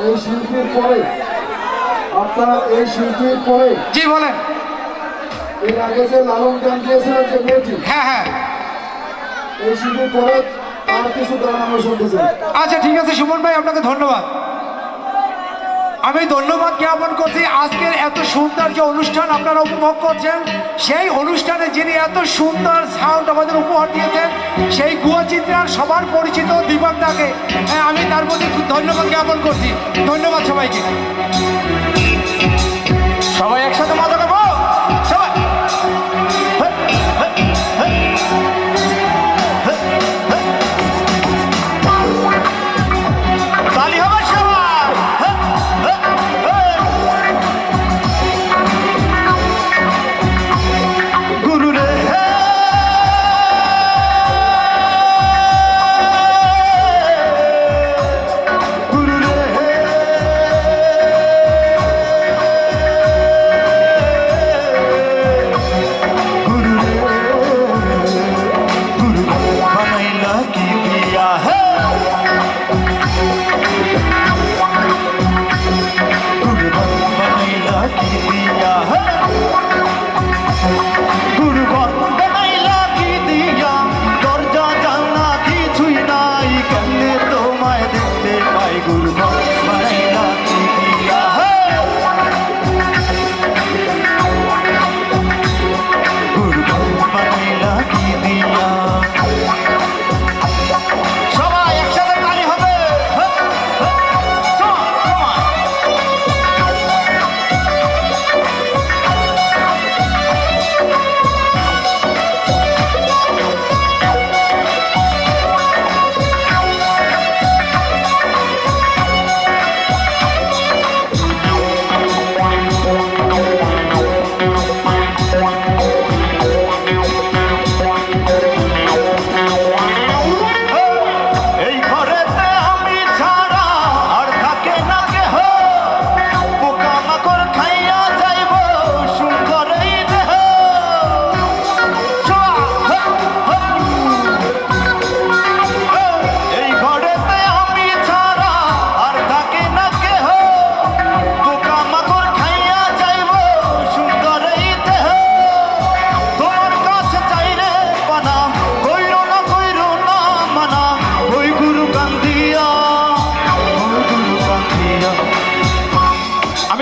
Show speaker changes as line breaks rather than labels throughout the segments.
এই শিল্পীর পরে আপনার এই শিল্পীর পরে
জি বলেন।
এর আগে যে লালন গান দিয়েছিলেন যে মেয়েটি
হ্যাঁ হ্যাঁ।
এই শিল্পীর পরে আর কিছু গান আমরা শুনতে চাই।
আচ্ছা ঠিক আছে সুমন ভাই আপনাকে ধন্যবাদ। আমি ধন্যবাদ জ্ঞাপন করছি। আজকের এত সুন্দর যে অনুষ্ঠান আপনারা উপভোগ করছেন সেই অনুষ্ঠানে যিনি এত সুন্দর সাউন্ড আমাদের উপহার দিয়েছেন সেই গুয়াচিত্রার সবার পরিচিত দীপক দাকে। হ্যাঁ, আমি তার প্রতি খুব ধন্যবাদ জ্ঞাপন করছি। ধন্যবাদ সবাইকে।
সবাই একসাথে মজা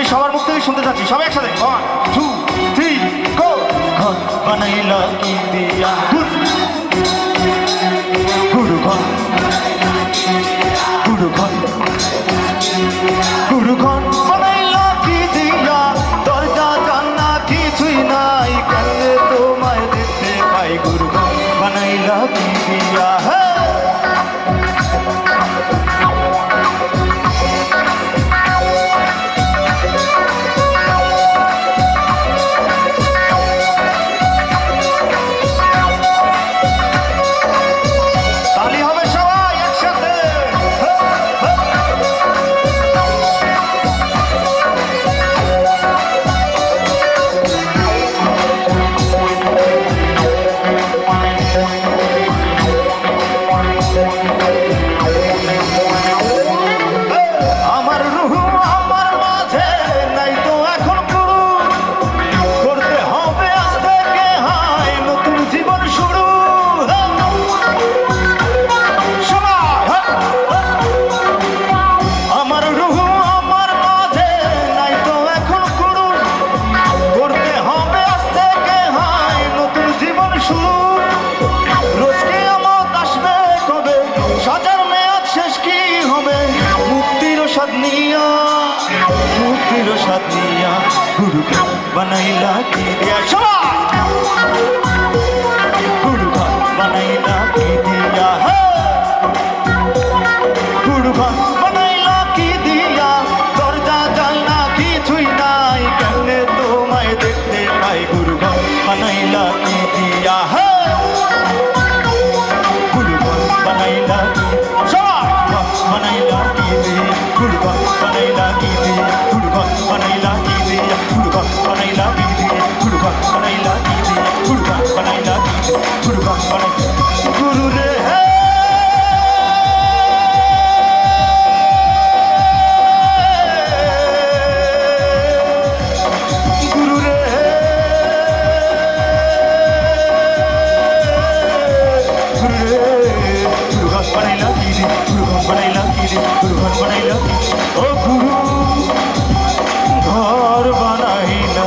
সবার মুখ থেকে শুনতে চাচ্ছি। সবাই একসাথে। ওয়ান টু থ্রি গো ঘর বানাইল কি দিয়া? গুরু। ঘর। গুরু ঘর। ঘর বানাইলা স্বাদ নিয়া। মুক্তির স্বাদ নিয়া। গুরু বানাইলা সবাই! দিয়া গুরু বানাইলা কি দিয়া গুরু বানাইলা কি দিয়া গুরু বানাইলা কি দিয়া গুরু বানাইলা কি দিয়া গুরু বানাইলা ঘর বানাইল